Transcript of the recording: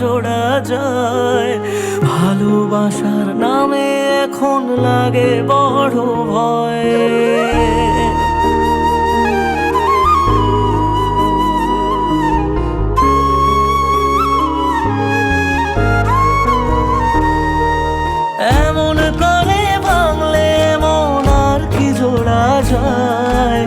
জোড়া যায়। ভালোবাসার নামে এখন লাগে বড় ভয়। এমন জোড়া যায়।